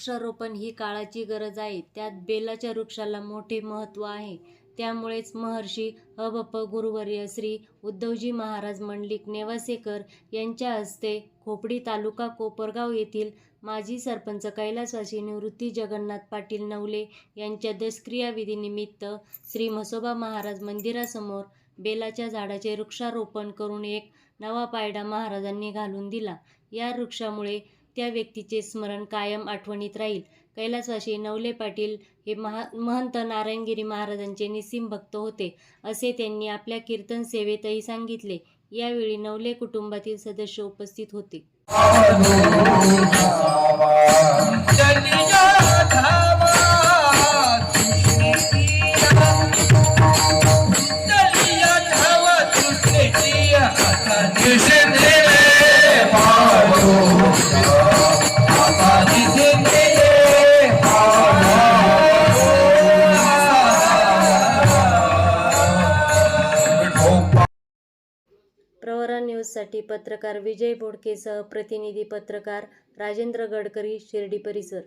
वृक्षारोपण ही काळाची गरज आहे. त्यात बेलाच्या वृक्षाला मोठे महत्त्व आहे. त्यामुळेच महर्षी अबप गुरुवर्य श्री उद्धवजी महाराज मंडलिक नेवासेकर यांच्या हस्ते खोपडी तालुका कोपरगाव येथील माजी सरपंच कैलासवासी निवृत्ती जगन्नाथ पाटील नवले यांच्या दशक्रियाविधीनिमित्त श्री म्हसोबा महाराज मंदिरासमोर बेलाच्या झाडाचे वृक्षारोपण करून एक नवा पायडा महाराजांनी घालून दिला. या वृक्षामुळे त्या व्यक्तीचे स्मरण कायम आठवणीत राहील. कैलासवासी नवले पाटील हे महा महंत नारायणगिरी महाराजांचे निस्सीम भक्त होते असे त्यांनी आपल्या कीर्तन सेवेतही सांगितले. यावेळी नवले कुटुंबातील सदस्य उपस्थित होते. प्रवरा न्यूजसाठी पत्रकार विजय बोडकेसह प्रतिनिधी पत्रकार राजेंद्र गडकरी शिर्डी परिसर